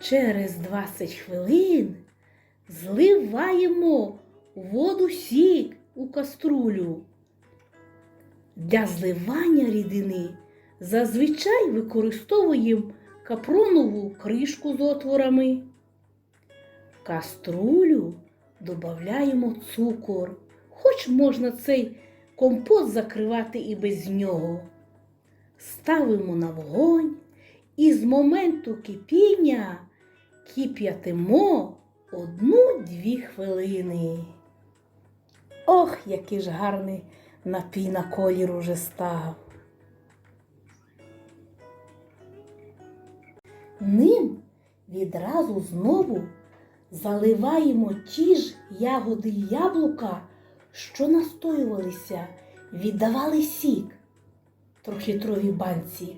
Через 20 хвилин зливаємо воду сік у каструлю. Для зливання рідини зазвичай використовуємо капронову кришку з отворами. Каструлю додаємо цукор, хоч можна цей компот закривати і без нього. Ставимо на вогонь і з моменту кипіння кип'ятимо одну-дві хвилини. Ох, який ж гарний напій на колір уже став. Ним відразу знову заливаємо ті ж ягоди яблука, що настоювалися, віддавали сік трьохлітровій банці.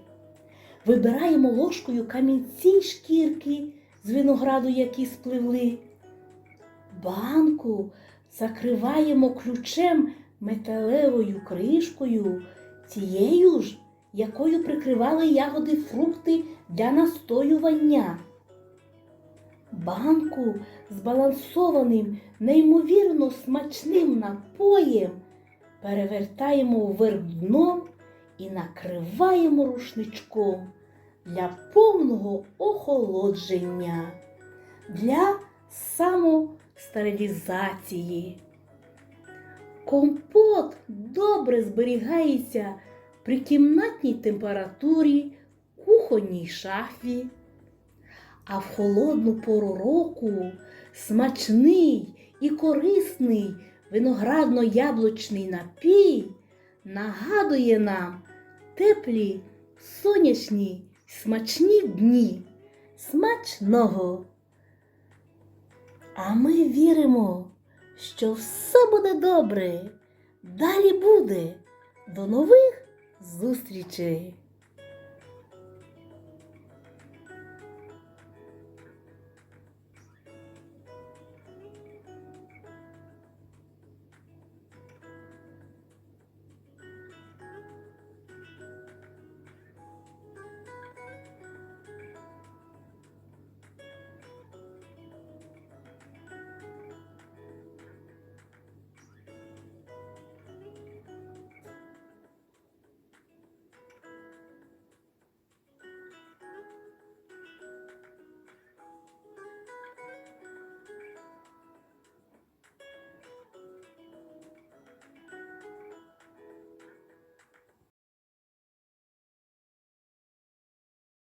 Вибираємо ложкою камінці й шкірки з винограду, які спливли. Банку закриваємо ключем металевою кришкою, тією ж, якою прикривали ягоди фрукти для настоювання. Банку збалансованим, неймовірно смачним напоєм перевертаємо вверх дном і накриваємо рушничком для повного охолодження, для самостерилізації. Компот добре зберігається при кімнатній температурі, кухонній шафі. А в холодну пору року смачний і корисний виноградно-яблучний напій нагадує нам теплі, сонячні, смачні дні. Смачного! А ми віримо, що все буде добре. Далі буде. До нових зустрічей!